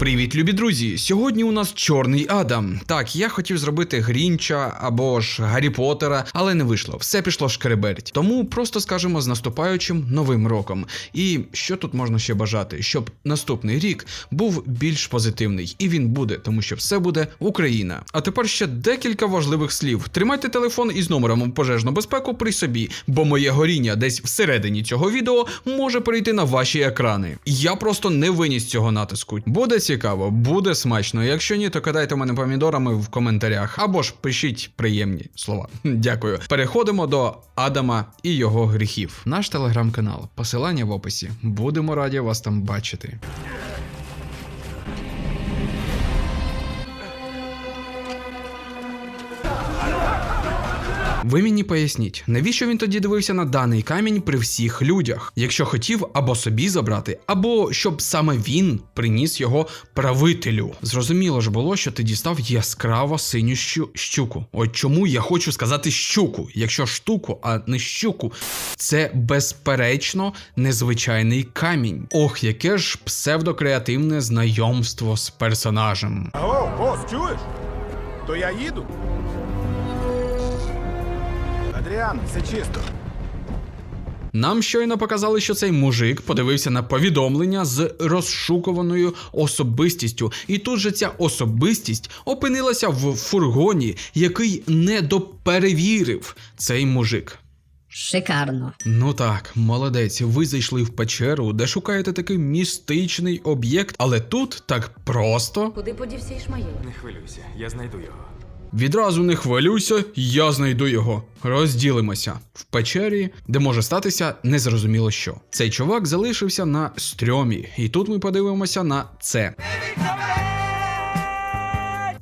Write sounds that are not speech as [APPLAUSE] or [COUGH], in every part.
Привіт, любі друзі! Сьогодні у нас чорний Адам. Так, я хотів зробити Грінча або ж Гаррі Поттера, але не вийшло. Все пішло шкереберть. Тому просто скажемо з наступаючим новим роком. І що тут можна ще бажати? Щоб наступний рік був більш позитивний, і він буде, тому що все буде Україна. А тепер ще декілька важливих слів. Тримайте телефон із номером пожежну безпеку при собі, бо моє горіння десь всередині цього відео може перейти на ваші екрани. Я просто не виніс цього натиску. Буде цікаво, буде смачно. Якщо ні, то кидайте мене помідорами в коментарях або ж пишіть приємні слова. [LAUGHS] Дякую. Переходимо до Адама і його гріхів. Наш телеграм-канал, посилання в описі. Будемо раді вас там бачити. Ви мені поясніть, навіщо він тоді дивився на даний камінь при всіх людях, якщо хотів або собі забрати, або щоб саме він приніс його правителю. Зрозуміло ж було, що ти дістав яскраво синю щу- щуку. От чому я хочу сказати щуку, якщо штуку, а не щуку, це безперечно незвичайний камінь. Ох, яке ж псевдокреативне знайомство з персонажем. Алло, бос, чуєш? То я їду. Адріан, все чисто. Нам щойно показали, що цей мужик подивився на повідомлення з розшукуваною особистістю, і тут же ця особистість опинилася в фургоні, який не доперевірив цей мужик. Шикарно. Ну так, молодець, ви зайшли в печеру, де шукаєте такий містичний об'єкт, але тут так просто. Куди подівся Ішмаїл? Не хвилюйся, я знайду його. Відразу не хвилюйся, я знайду його. Розділимося в печері, де може статися незрозуміло що. Цей чувак залишився на стрьомі, і тут ми подивимося на це.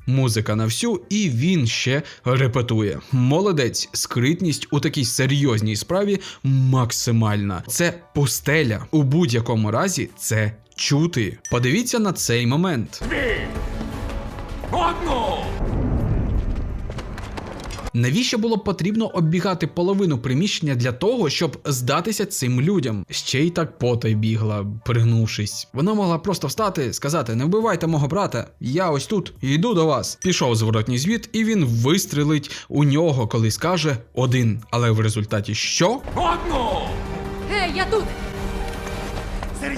Музика на всю, і він ще репетує. Молодець, скритність у такій серйозній справі максимальна. Це пустеля. У будь-якому разі це чути. Подивіться на цей момент. Одну! Навіщо було потрібно оббігати половину приміщення для того, щоб здатися цим людям? Ще й так потай бігла, пригнувшись. Вона могла просто встати, сказати: не вбивайте мого брата, я ось тут йду до вас. Пішов зворотній звіт, і він вистрелить у нього, коли скаже один. Але в результаті що? Одну! Гей, я тут!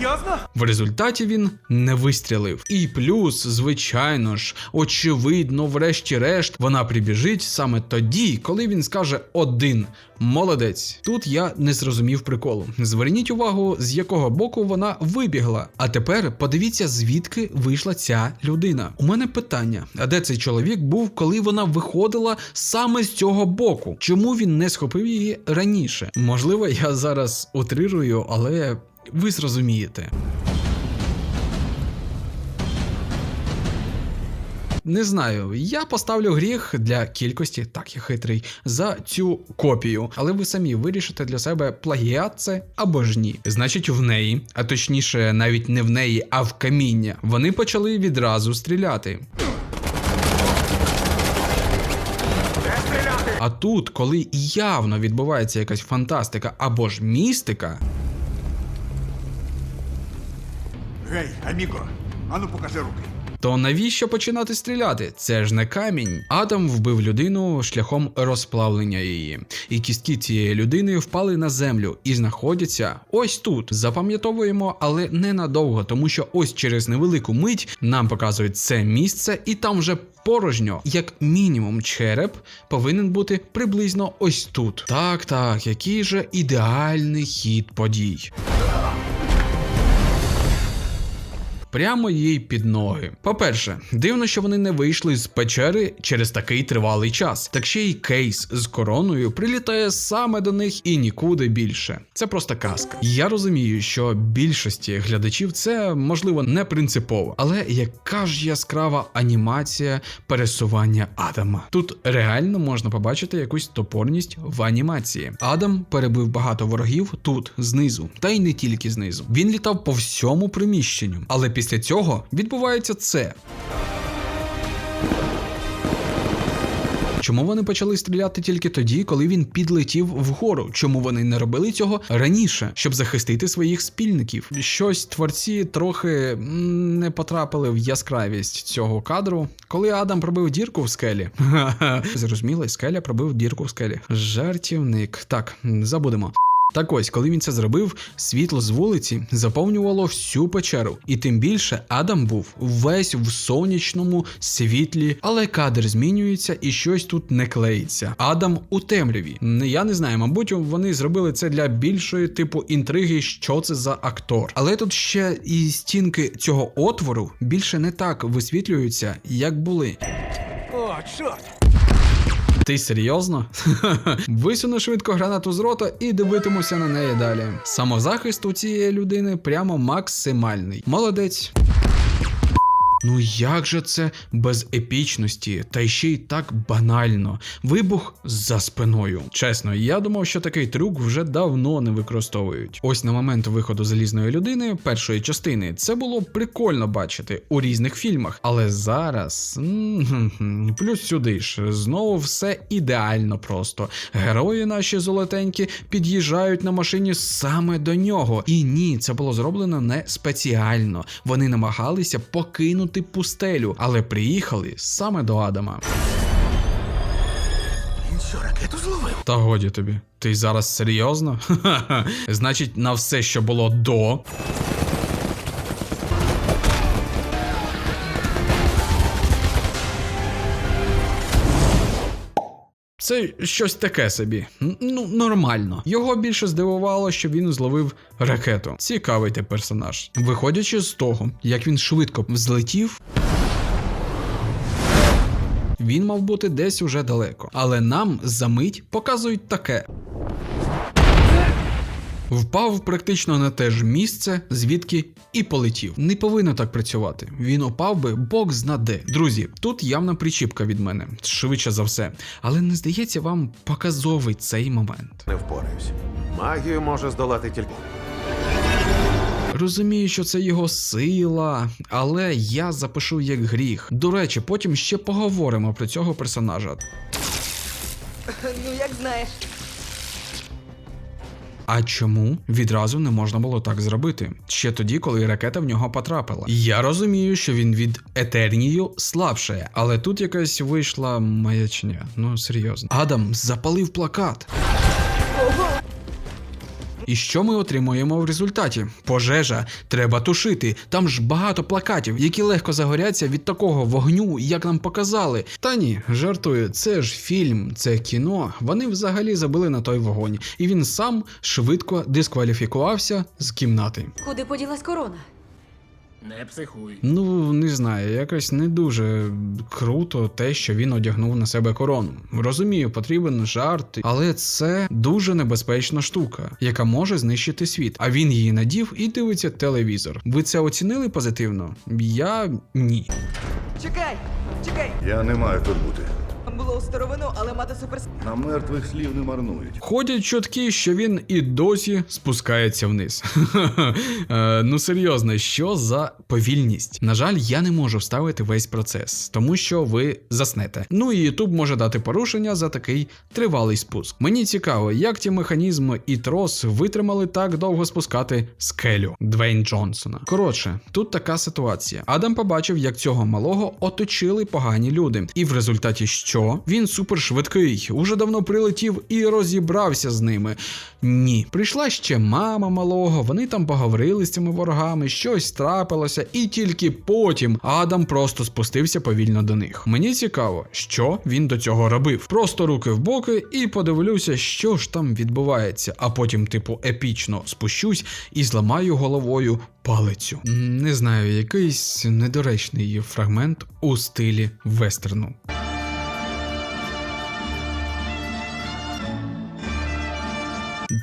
Серйозно? В результаті він не вистрілив. І плюс, звичайно ж, очевидно, врешті-решт, вона прибіжить саме тоді, коли він скаже один. Молодець. Тут я не зрозумів приколу. Зверніть увагу, з якого боку вона вибігла. А тепер подивіться, звідки вийшла ця людина. У мене питання: а де цей чоловік був, коли вона виходила саме з цього боку? Чому він не схопив її раніше? Можливо, я зараз утрирую, але ви зрозумієте. Не знаю, я поставлю гріх для кількості, так я хитрий, за цю копію, але ви самі вирішите для себе плагіат це або ж ні. Значить, в неї, а точніше, навіть не в неї, а в каміння, вони почали відразу стріляти. А тут, коли явно відбувається якась фантастика або ж містика, Гей, аміго, ану покажи руки. То навіщо починати стріляти? Це ж не камінь. Адам вбив людину шляхом розплавлення її, і кістки цієї людини впали на землю і знаходяться ось тут. Запам'ятовуємо, але ненадовго, тому що ось через невелику мить нам показують це місце, і там вже порожньо, як мінімум, череп повинен бути приблизно ось тут. Так, так, який же ідеальний хід подій. Прямо їй під ноги. По-перше, дивно, що вони не вийшли з печери через такий тривалий час. Так ще й кейс з короною прилітає саме до них і нікуди більше. Це просто казка. Я розумію, що більшості глядачів це можливо не принципово, але яка ж яскрава анімація пересування Адама. Тут реально можна побачити якусь топорність в анімації. Адам перебив багато ворогів тут, знизу, та й не тільки знизу. Він літав по всьому приміщенню, але після цього відбувається це. чому вони почали стріляти тільки тоді, коли він підлетів вгору? Чому вони не робили цього раніше, щоб захистити своїх спільників? Щось творці трохи не потрапили в яскравість цього кадру, коли Адам пробив дірку в скелі. [LAUGHS] Зрозуміло, скеля пробив дірку в скелі. Жартівник. Так, забудемо. Так ось, коли він це зробив, світло з вулиці заповнювало всю печеру, і тим більше Адам був весь в сонячному світлі, але кадр змінюється і щось тут не клеїться. Адам у темряві. Я не знаю, мабуть, вони зробили це для більшої типу інтриги, що це за актор. Але тут ще і стінки цього отвору більше не так висвітлюються, як були. О, чорт! Ти серйозно? [LAUGHS] Висуну швидко гранату з рота і дивитимуся на неї далі. Самозахист у цієї людини прямо максимальний. Молодець. Ну як же це без епічності, та ще й так банально. Вибух за спиною. Чесно, я думав, що такий трюк вже давно не використовують. Ось на момент виходу залізної людини першої частини це було прикольно бачити у різних фільмах. Але зараз плюс сюди ж знову все ідеально просто. Герої наші золотенькі під'їжджають на машині саме до нього. І ні, це було зроблено не спеціально. Вони намагалися покинути пустелю, але приїхали саме до Адама. Він що, ракету зловив? Та годі тобі. Ти зараз серйозно? [LAUGHS] Значить, на все, що було до. Це щось таке собі. Ну, нормально. Його більше здивувало, що він зловив ракету. Цікавий ти персонаж. Виходячи з того, як він швидко взлетів, він мав бути десь уже далеко. Але нам за мить показують таке. Впав практично на те ж місце, звідки і полетів. Не повинно так працювати. Він упав би бог зна де. Друзі, тут явна причіпка від мене, швидше за все. Але не здається вам показовий цей момент. Не впораюсь. Магію може здолати тільки. Розумію, що це його сила, але я запишу як гріх. До речі, потім ще поговоримо про цього персонажа. Ну, як знаєш. А чому відразу не можна було так зробити? Ще тоді, коли ракета в нього потрапила. Я розумію, що він від Етернію слабше, але тут якась вийшла маячня. Ну серйозно. Адам запалив плакат. І що ми отримуємо в результаті? Пожежа, треба тушити. Там ж багато плакатів, які легко загоряться від такого вогню, як нам показали. Та ні, жартую, це ж фільм, це кіно. Вони взагалі забили на той вогонь, і він сам швидко дискваліфікувався з кімнати. Куди поділась корона? Не психуй. Ну, не знаю, якось не дуже круто те, що він одягнув на себе корону. Розумію, потрібен жарт, але це дуже небезпечна штука, яка може знищити світ. А він її надів і дивиться телевізор. Ви це оцінили позитивно? Я ні. Чекай! Чекай! Я не маю тут бути. Було у старовину, але мати супер... На мертвих слів не марнують. Ходять чутки, що він і досі спускається вниз. [LAUGHS] Е, ну серйозно, що за повільність? На жаль, я не можу вставити весь процес, тому що ви заснете. Ну і YouTube може дати порушення за такий тривалий спуск. Мені цікаво, як ті механізми і трос витримали так довго спускати скелю Двейн Джонсона. Коротше, тут така ситуація. Адам побачив, як цього малого оточили погані люди, і в результаті що? Він супершвидкий, уже давно прилетів і розібрався з ними. Ні, прийшла ще мама малого, вони там поговорили з цими ворогами, щось трапилося, і тільки потім Адам просто спустився повільно до них. Мені цікаво, що він до цього робив. Просто руки в боки і подивлюся, що ж там відбувається, а потім, типу, епічно спущусь і зламаю головою палицю. Не знаю, якийсь недоречний фрагмент у стилі вестерну.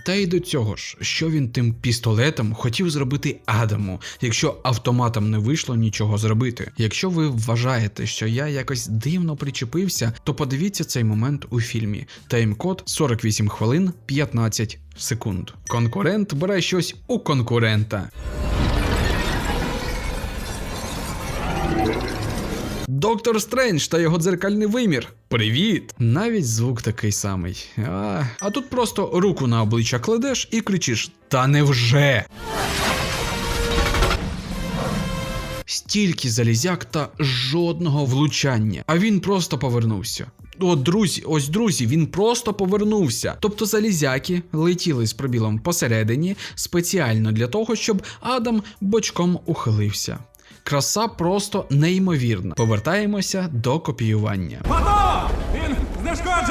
Та й до цього ж, що він тим пістолетом хотів зробити Адаму, якщо автоматом не вийшло нічого зробити. Якщо ви вважаєте, що я якось дивно причепився, то подивіться цей момент у фільмі. Таймкод 48 хвилин 15 секунд. Конкурент бере щось у конкурента. Доктор Стрендж та його дзеркальний вимір. Привіт! Навіть звук такий самий. А, а тут просто руку на обличчя кладеш і кричиш: Та невже? Стільки залізяк та жодного влучання. А він просто повернувся. От друзі, ось друзі, він просто повернувся. Тобто залізяки летіли з пробілом посередині спеціально для того, щоб Адам бочком ухилився. Краса просто неймовірна. Повертаємося до копіювання. Фото!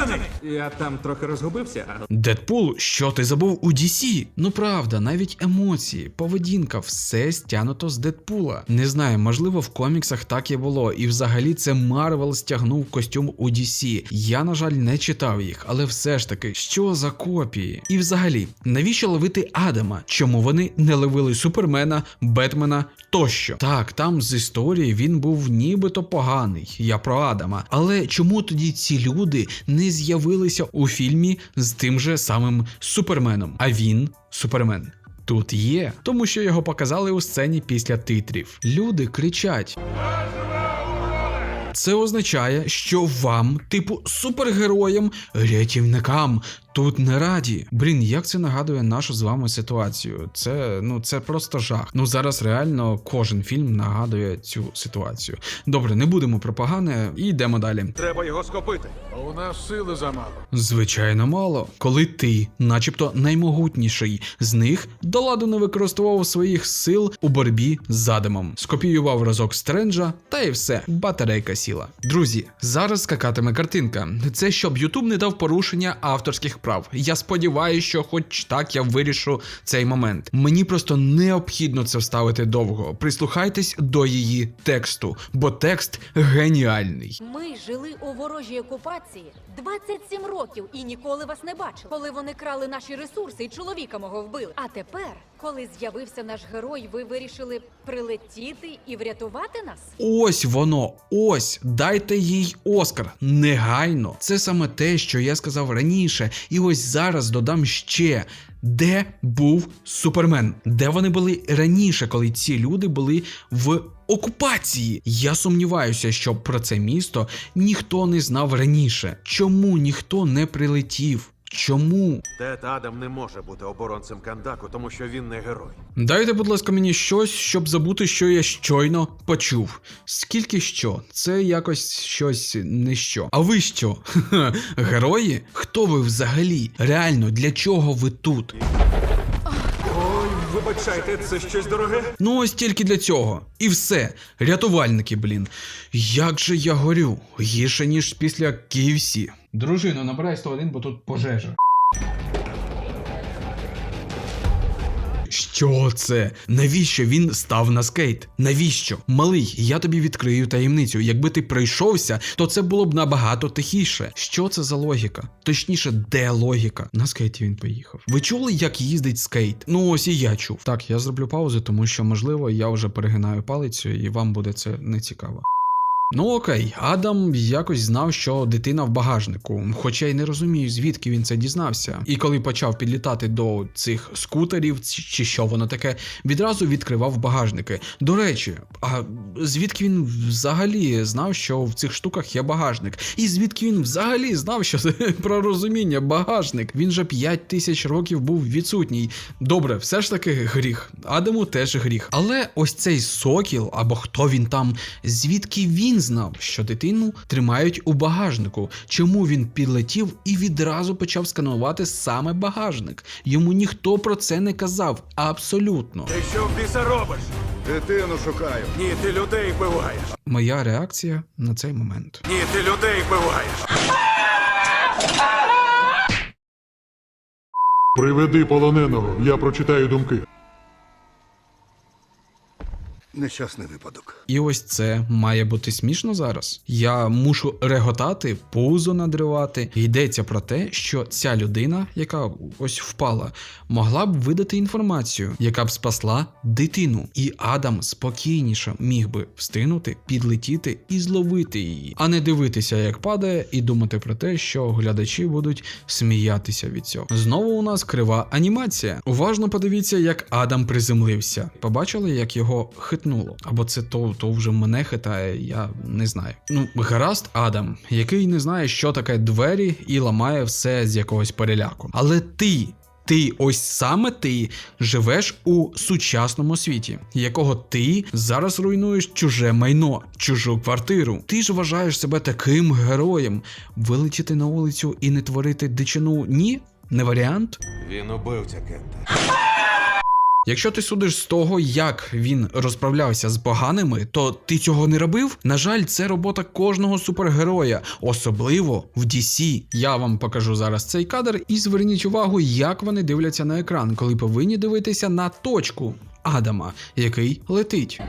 Знешкоджений! Я там трохи розгубився, а Дедпул, що ти забув у DC? Ну правда, навіть емоції, поведінка, все стягнуто з Дедпула. Не знаю, можливо, в коміксах так і було, і взагалі це Марвел стягнув костюм у DC. Я, на жаль, не читав їх, але все ж таки, що за копії? І взагалі, навіщо ловити Адама? Чому вони не ловили Супермена, Бетмена тощо? Так, там з історії він був нібито поганий. Я про Адама. Але чому тоді ці люди не з'явилися у фільмі з тим же самим Суперменом? А він Супермен. Тут є, тому що його показали у сцені після титрів. Люди кричать. Це означає, що вам, типу, супергероям, рятівникам, тут не раді. Блін, як це нагадує нашу з вами ситуацію? Це ну це просто жах. Ну зараз реально кожен фільм нагадує цю ситуацію. Добре, не будемо про погане і йдемо далі. Треба його схопити. у нас сили замало. Звичайно, мало. Коли ти, начебто наймогутніший з них, до ладу не використовував своїх сил у боротьбі з Адамом, скопіював разок Стренджа, та і все, батарейка сіла. Друзі, зараз скакатиме картинка. Це щоб Ютуб не дав порушення авторських прав. Я сподіваюся, що хоч так я вирішу цей момент. Мені просто необхідно це вставити довго. Прислухайтесь до її тексту, бо текст геніальний. Ми жили у ворожій окупації 27 років і ніколи вас не бачили. Коли вони крали наші ресурси і чоловіка мого вбили. А тепер, коли з'явився наш герой, ви вирішили прилетіти і врятувати нас? Ось воно, ось, дайте їй Оскар. Негайно. Це саме те, що я сказав раніше, і ось зараз додам ще. Де був Супермен? Де вони були раніше, коли ці люди були в окупації? Я сумніваюся, що про це місто ніхто не знав раніше. Чому ніхто не прилетів? Чому? Тед Адам не може бути оборонцем Кандаку, тому що він не герой. Дайте, будь ласка, мені щось, щоб забути, що я щойно почув. Скільки що? Це якось щось не що. А ви що? [LAUGHS] Герої? Хто ви взагалі? Реально, для чого ви тут? Ой, вибачайте, це щось дороге? Ну ось тільки для цього. І все. Рятувальники, блін. Як же я горю? Гірше, ніж після KFC. Дружино, набирай 101, бо тут пожежа. Що це? Навіщо він став на скейт? Навіщо? Малий, я тобі відкрию таємницю. Якби ти прийшовся, то це було б набагато тихіше. Що це за логіка? Точніше, де логіка? На скейті він поїхав. Ви чули, як їздить скейт? Ну ось і я чув. Так, я зроблю паузу, тому що, можливо, я вже перегинаю палицю, і вам буде це не цікаво. Ну окей, Адам якось знав, що дитина в багажнику, хоча й не розумію, звідки він це дізнався. І коли почав підлітати до цих скутерів, чи що воно таке, відразу відкривав багажники. До речі, а звідки він взагалі знав, що в цих штуках є багажник? І звідки він взагалі знав, що це [LAUGHS] про розуміння багажник? Він же 5 тисяч років був відсутній. Добре, все ж таки гріх. Адаму теж гріх. Але ось цей сокіл, або хто він там, звідки він знав, що дитину тримають у багажнику? Чому він підлетів і відразу почав сканувати саме багажник? Йому ніхто про це не казав. Абсолютно. Ти що в біса робиш? Дитину шукаю. Ні, ти людей вбиваєш. Моя реакція на цей момент. Ні, ти людей вбиваєш. Приведи полоненого, я прочитаю думки. Нещасний випадок. І ось це має бути смішно зараз. Я мушу реготати, пузо надривати. Йдеться про те, що ця людина, яка ось впала, могла б видати інформацію, яка б спасла дитину. І Адам спокійніше міг би встигнути, підлетіти і зловити її, а не дивитися, як падає, і думати про те, що глядачі будуть сміятися від цього. Знову у нас крива анімація. Уважно подивіться, як Адам приземлився. Побачили, як його хитнуло хитнуло. Або це то, то вже мене хитає, я не знаю. Ну, гаразд, Адам, який не знає, що таке двері, і ламає все з якогось переляку. Але ти. Ти, ось саме ти живеш у сучасному світі, якого ти зараз руйнуєш чуже майно, чужу квартиру. Ти ж вважаєш себе таким героєм. Вилетіти на вулицю і не творити дичину ні? Не варіант? Він убивця Кента. Якщо ти судиш з того, як він розправлявся з поганими, то ти цього не робив. На жаль, це робота кожного супергероя, особливо в DC. Я вам покажу зараз цей кадр і зверніть увагу, як вони дивляться на екран, коли повинні дивитися на точку Адама, який летить.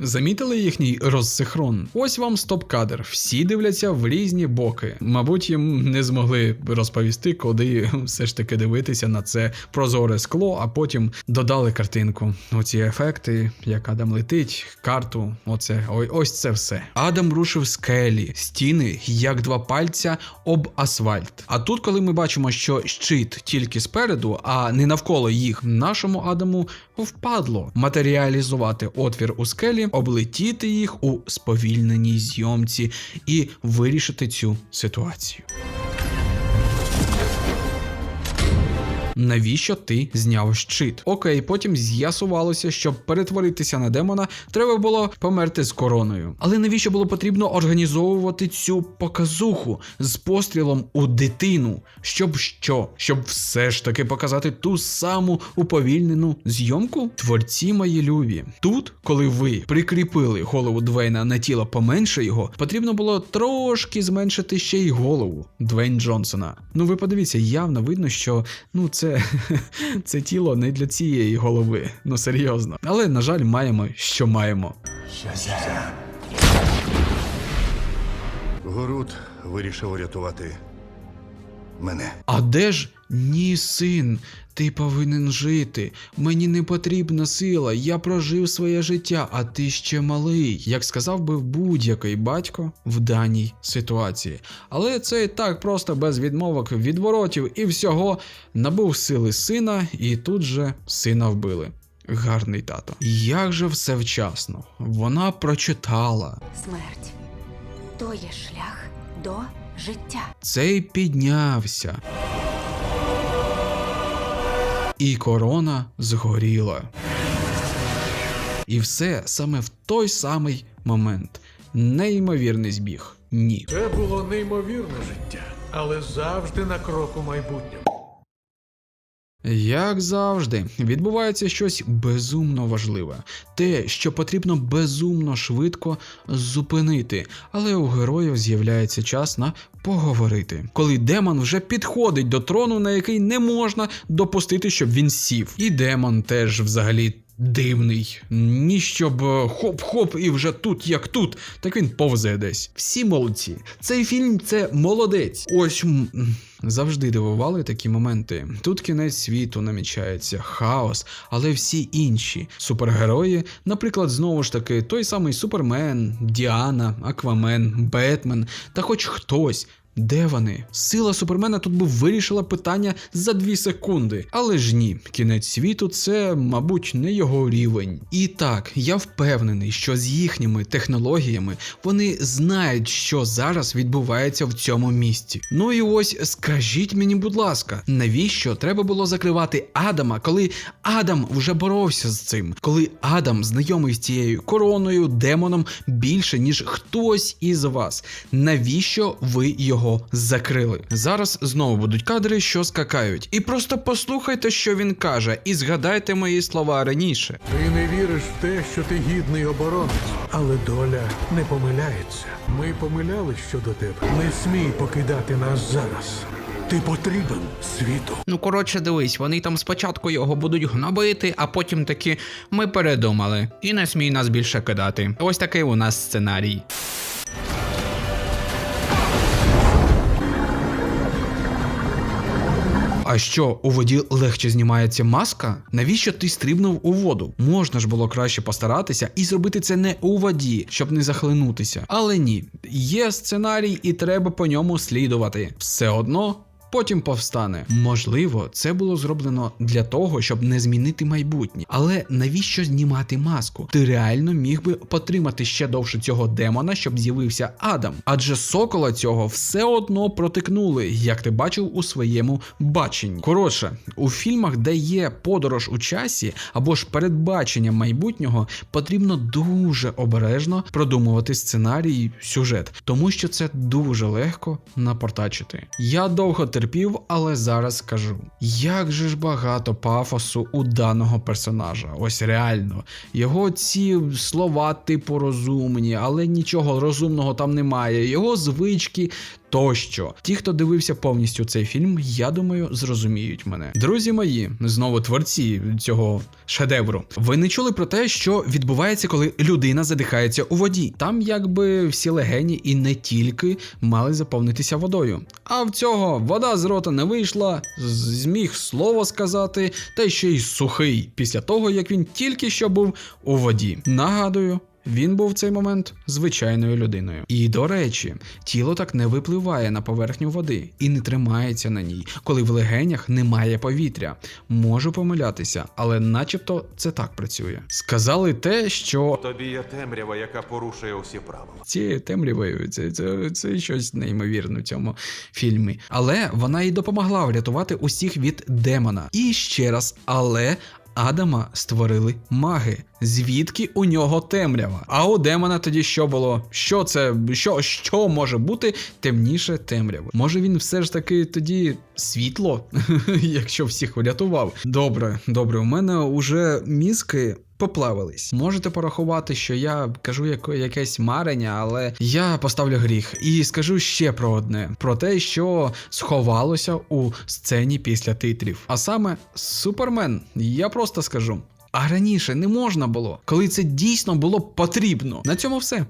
Замітили їхній розсихрон? Ось вам стоп-кадр. Всі дивляться в різні боки. Мабуть, їм не змогли розповісти, куди все ж таки дивитися на це прозоре скло, а потім додали картинку. Оці ефекти, як Адам летить, карту. Оце ой, ось це все. Адам рушив скелі, стіни, як два пальця об асфальт. А тут, коли ми бачимо, що щит тільки спереду, а не навколо їх, нашому Адаму впадло матеріалізувати отвір у скелі, облетіти їх у сповільненій зйомці і вирішити цю ситуацію. Навіщо ти зняв щит? Окей, потім з'ясувалося, щоб перетворитися на демона, треба було померти з короною. Але навіщо було потрібно організовувати цю показуху з пострілом у дитину? Щоб що? Щоб все ж таки показати ту саму уповільнену зйомку? Творці мої любі. Тут, коли ви прикріпили голову Двейна на тіло поменше його, потрібно було трошки зменшити ще й голову Двейн Джонсона. Ну ви подивіться, явно видно, що ну це, [LAUGHS] це тіло не для цієї голови. Ну серйозно. Але, на жаль, маємо, що маємо. Горут вирішив рятувати мене. А де ж? Ні, син, ти повинен жити. Мені не потрібна сила. Я прожив своє життя, а ти ще малий, як сказав би будь-який батько в даній ситуації. Але це і так просто без відмовок, відворотів і всього набув сили сина, і тут же сина вбили. Гарний тато. Як же все вчасно. Вона прочитала. Смерть то є шлях до життя. Цей піднявся. І корона згоріла. І все саме в той самий момент. Неймовірний збіг. Ні. Це було неймовірне життя, але завжди на кроку майбутнього. Як завжди, відбувається щось безумно важливе, те, що потрібно безумно швидко зупинити, але у героїв з'являється час на поговорити, коли демон вже підходить до трону, на який не можна допустити, щоб він сів. І демон теж взагалі. Дивний, ні щоб е, хоп-хоп і вже тут, як тут, так він повзе десь. Всі молодці. Цей фільм це молодець. Ось завжди дивували такі моменти. Тут кінець світу намічається, хаос, але всі інші супергерої, наприклад, знову ж таки, той самий Супермен, Діана, Аквамен, Бетмен, та хоч хтось. Де вони? Сила Супермена тут би вирішила питання за дві секунди. Але ж ні, кінець світу це, мабуть, не його рівень. І так, я впевнений, що з їхніми технологіями вони знають, що зараз відбувається в цьому місті. Ну і ось скажіть мені, будь ласка, навіщо треба було закривати Адама, коли Адам вже боровся з цим, коли Адам знайомий з цією короною, демоном більше, ніж хтось із вас. Навіщо ви його закрили? Зараз знову будуть кадри, що скакають. І просто послухайте, що він каже, і згадайте мої слова раніше. Ти не віриш в те, що ти гідний оборонець, але доля не помиляється. Ми помилялись щодо тебе. Не смій покидати нас зараз. Ти потрібен світу. Ну, коротше, дивись, вони там спочатку його будуть гнобити, а потім таки ми передумали. І не смій нас більше кидати. Ось такий у нас сценарій. А що, у воді легше знімається маска? Навіщо ти стрибнув у воду? Можна ж було краще постаратися і зробити це не у воді, щоб не захлинутися. Але ні, є сценарій, і треба по ньому слідувати. Все одно потім повстане. Можливо, це було зроблено для того, щоб не змінити майбутнє. Але навіщо знімати маску? Ти реально міг би потримати ще довше цього демона, щоб з'явився Адам. Адже сокола цього все одно протикнули, як ти бачив у своєму баченні. Коротше, у фільмах, де є подорож у часі або ж передбачення майбутнього, потрібно дуже обережно продумувати сценарій, сюжет, тому що це дуже легко напортачити. Я довго терпів, але зараз скажу: як же ж багато пафосу у даного персонажа. Ось реально. Його ці слова типу розумні, але нічого розумного там немає. Його звички. Тощо, ті, хто дивився повністю цей фільм, я думаю, зрозуміють мене. Друзі мої, знову творці цього шедевру. Ви не чули про те, що відбувається, коли людина задихається у воді. Там якби всі легені і не тільки мали заповнитися водою. А в цього вода з рота не вийшла, зміг слово сказати, та ще й сухий після того, як він тільки що був у воді. Нагадую. Він був в цей момент звичайною людиною. І до речі, тіло так не випливає на поверхню води і не тримається на ній, коли в легенях немає повітря. Можу помилятися, але начебто це так працює. Сказали те, що Тобі є темрява, яка порушує усі правила. цією темрявою це, це, це щось неймовірне в цьому фільмі. Але вона і допомогла врятувати усіх від демона. І ще раз, але. Адама створили маги. Звідки у нього темрява? А у демона тоді що було? Що це? Що, що може бути темніше темряви? Може він все ж таки тоді світло, [LAUGHS] якщо всіх врятував? Добре, добре, у мене уже мізки поплавились. Можете порахувати, що я кажу якесь марення, але я поставлю гріх. І скажу ще про одне: про те, що сховалося у сцені після титрів. А саме Супермен. Я просто скажу. А раніше не можна було, коли це дійсно було потрібно. На цьому все.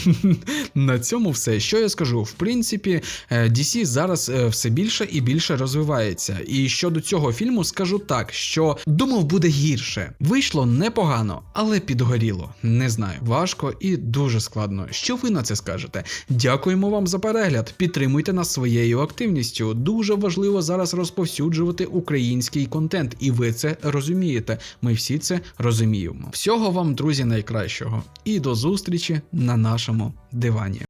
[LAUGHS] На цьому все. Що я скажу? В принципі, е, DC зараз е, все більше і більше розвивається. І щодо цього фільму скажу так, що думав буде гірше. Вийшло непогано, але підгоріло. Не знаю. Важко і дуже складно. Що ви на це скажете? Дякуємо вам за перегляд. Підтримуйте нас своєю активністю. Дуже важливо зараз розповсюджувати український контент, і ви це розумієте. Ми всі це розуміємо. Всього вам, друзі, найкращого. І до зустрічі на нашому дивані.